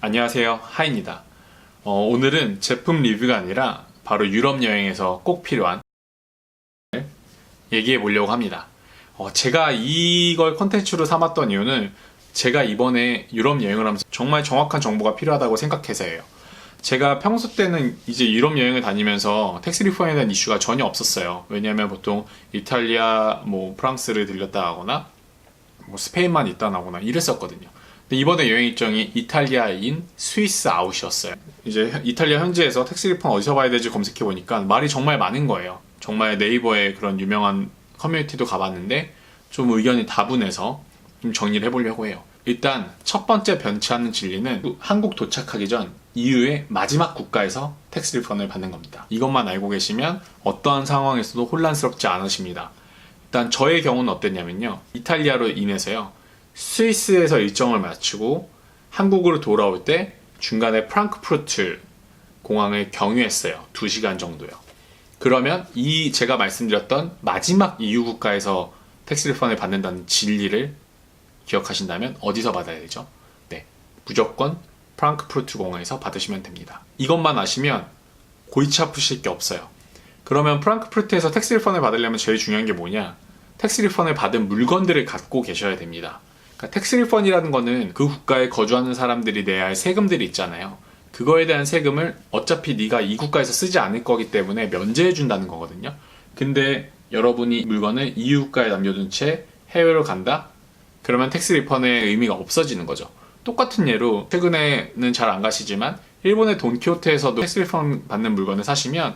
안녕하세요. 하입니다. 어, 오늘은 제품 리뷰가 아니라 바로 유럽 여행에서 꼭 필요한 얘기해 보려고 합니다. 어, 제가 이걸 컨텐츠로 삼았던 이유는 제가 이번에 유럽 여행을 하면서 정말 정확한 정보가 필요하다고 생각해서예요. 제가 평소 때는 이제 유럽 여행을 다니면서 텍스 리폼에 대한 이슈가 전혀 없었어요. 왜냐하면 보통 이탈리아, 뭐 프랑스를 들렸다 하거나 뭐 스페인만 있다 나거나 이랬었거든요. 이번에 여행 일정이 이탈리아인 스위스 아웃이었어요. 이제 이탈리아 현지에서 텍스 리폼 어디서 봐야 될지 검색해 보니까 말이 정말 많은 거예요. 정말 네이버에 그런 유명한 커뮤니티도 가봤는데 좀 의견이 다분해서 좀 정리를 해보려고 해요. 일단 첫 번째 변치 않는 진리는 한국 도착하기 전 EU의 마지막 국가에서 텍스 리펀을 받는 겁니다. 이것만 알고 계시면 어떠한 상황에서도 혼란스럽지 않으십니다. 일단 저의 경우는 어땠냐면요. 이탈리아로 인해서요. 스위스에서 일정을 마치고 한국으로 돌아올 때 중간에 프랑크푸르트 공항을 경유했어요. 2시간 정도요. 그러면 이 제가 말씀드렸던 마지막 EU 국가에서 텍스 리펀을 받는다는 진리를 기억하신다면 어디서 받아야 되죠? 네. 무조건 프랑크푸르트 공항에서 받으시면 됩니다. 이것만 아시면 골치 아프실 게 없어요. 그러면 프랑크푸르트에서 텍스 리펀을 받으려면 제일 중요한 게 뭐냐? 텍스 리펀을 받은 물건들을 갖고 계셔야 됩니다. 그러니까 텍스 리펀이라는 거는 그 국가에 거주하는 사람들이 내야 할 세금들이 있잖아요. 그거에 대한 세금을 어차피 네가 이 국가에서 쓰지 않을 거기 때문에 면제해 준다는 거거든요. 근데 여러분이 물건을 EU 국가에 남겨둔 채 해외로 간다? 그러면 텍스 리펀의 의미가 없어지는 거죠. 똑같은 예로 최근에는 잘 안 가시지만 일본의 돈키호테에서도 텍스 리펀 받는 물건을 사시면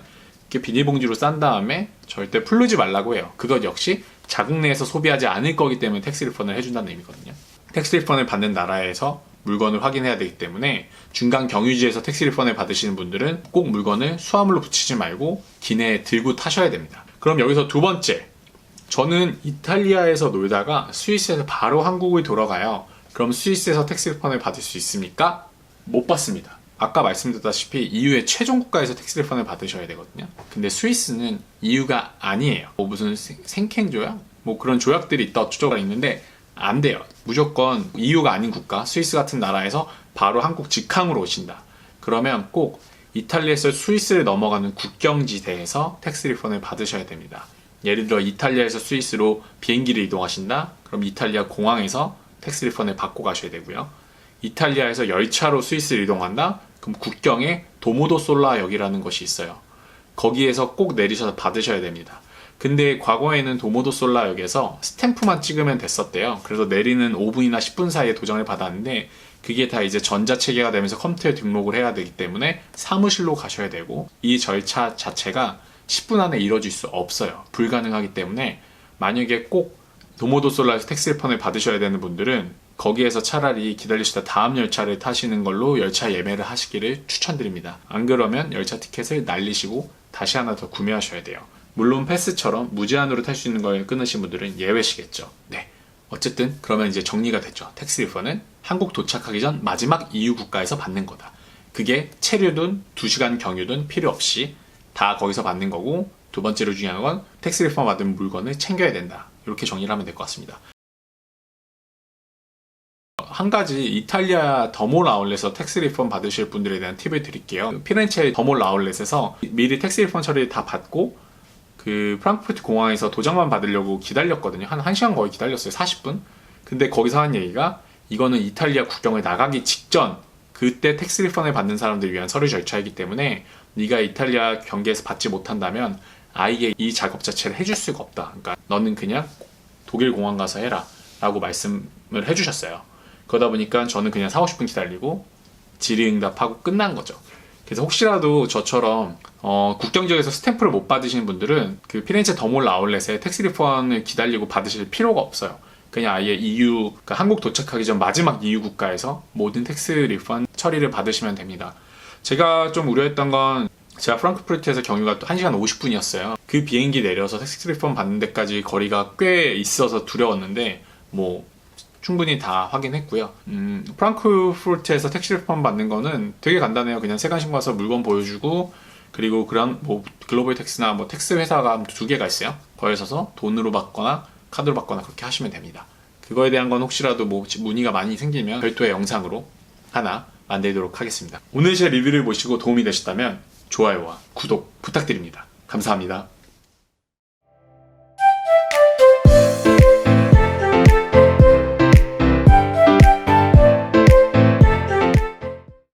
이렇게 비닐봉지로 싼 다음에 절대 풀르지 말라고 해요. 그것 역시 자국 내에서 소비하지 않을 거기 때문에 텍스 리펀을 해준다는 의미거든요. 텍스 리펀을 받는 나라에서 물건을 확인해야 되기 때문에 중간 경유지에서 텍스 리펀을 받으시는 분들은 꼭 물건을 수화물로 붙이지 말고 기내에 들고 타셔야 됩니다. 그럼 여기서 두 번째. 저는 이탈리아에서 놀다가 스위스에서 바로 한국을 돌아가요. 그럼 스위스에서 텍스 리펀을 받을 수 있습니까? 못 받습니다. 아까 말씀드렸다시피 EU의 최종 국가에서 텍스 리펀을 받으셔야 되거든요. 근데 스위스는 EU가 아니에요. 뭐 무슨 생- 생캔 조약? 뭐 그런 조약들이 있다 어쩌고가 있는데 안 돼요. 무조건 EU가 아닌 국가, 스위스 같은 나라에서 바로 한국 직항으로 오신다. 그러면 꼭 이탈리아에서 스위스를 넘어가는 국경지대에서 텍스 리펀을 받으셔야 됩니다. 예를 들어 이탈리아에서 스위스로 비행기를 이동하신다? 그럼 이탈리아 공항에서 텍스 리펀을 받고 가셔야 되고요. 이탈리아에서 열차로 스위스를 이동한다? 그럼 국경에 도모도 솔라역이라는 것이 있어요. 거기에서 꼭 내리셔서 받으셔야 됩니다. 근데 과거에는 도모도솔라역에서 스탬프만 찍으면 됐었대요. 그래서 내리는 5분이나 10분 사이에 도장을 받았는데 그게 다 이제 전자체계가 되면서 컴퓨터에 등록을 해야 되기 때문에 사무실로 가셔야 되고 이 절차 자체가 10분 안에 이루어질 수 없어요. 불가능하기 때문에 만약에 꼭 도모도솔라에서 텍스 리펀을 받으셔야 되는 분들은 거기에서 차라리 기다리시다 다음 열차를 타시는 걸로 열차 예매를 하시기를 추천드립니다. 안 그러면 열차 티켓을 날리시고 다시 하나 더 구매하셔야 돼요. 물론 패스처럼 무제한으로 탈 수 있는 걸 끊으신 분들은 예외시겠죠. 네. 어쨌든 그러면 이제 정리가 됐죠. 텍스 리펀은 한국 도착하기 전 마지막 EU 국가에서 받는 거다. 그게 체류든 2시간 경유든 필요 없이 다 거기서 받는 거고 두 번째로 중요한 건 텍스 리펀 받은 물건을 챙겨야 된다. 이렇게 정리를 하면 될 것 같습니다. 한 가지 이탈리아 더몰 아울렛에서 텍스 리펀 받으실 분들에 대한 팁을 드릴게요. 피렌체 더몰 아울렛에서 미리 텍스 리펀 처리 다 받고 그 프랑크푸르트 공항에서 도장만 받으려고 기다렸거든요. 한 1시간 거의 기다렸어요. 40분. 근데 거기서 한 얘기가 이거는 이탈리아 국경을 나가기 직전 그때 텍스 리펀을 받는 사람들을 위한 서류 절차이기 때문에 네가 이탈리아 경계에서 받지 못한다면 아예 이 작업 자체를 해줄 수가 없다. 그러니까 너는 그냥 독일 공항 가서 해라 라고 말씀을 해주셨어요. 그러다 보니까 저는 그냥 4, 50분 기다리고 질의응답하고 끝난 거죠. 그래서 혹시라도 저처럼 어, 국경 지역에서 스탬프를 못 받으시는 분들은 그 피렌체 더몰 아울렛에 텍스 리펀을 기다리고 받으실 필요가 없어요. 그냥 아예 EU, 그러니까 한국 도착하기 전 마지막 EU 국가에서 모든 텍스 리펀 처리를 받으시면 됩니다. 제가 좀 우려했던 건 제가 프랑크푸르트에서 경유가 또 1시간 50분이었어요. 그 비행기 내려서 텍스 리펀 받는 데까지 거리가 꽤 있어서 두려웠는데 뭐 충분히 다 확인했고요. 음, 프랑크푸르트에서 텍스 리펀 받는 거는 되게 간단해요. 그냥 세관심 가서 물건 보여주고 그리고 그런 뭐 글로벌 텍스나 뭐 텍스 회사가 두 개가 있어요. 거기서서 돈으로 받거나 카드로 받거나 그렇게 하시면 됩니다. 그거에 대한 건 혹시라도 뭐 문의가 많이 생기면 별도의 영상으로 하나 안내도록 하겠습니다. 오늘 제 리뷰를 보시고 도움이 되셨다면 좋아요와 구독 부탁드립니다. 감사합니다.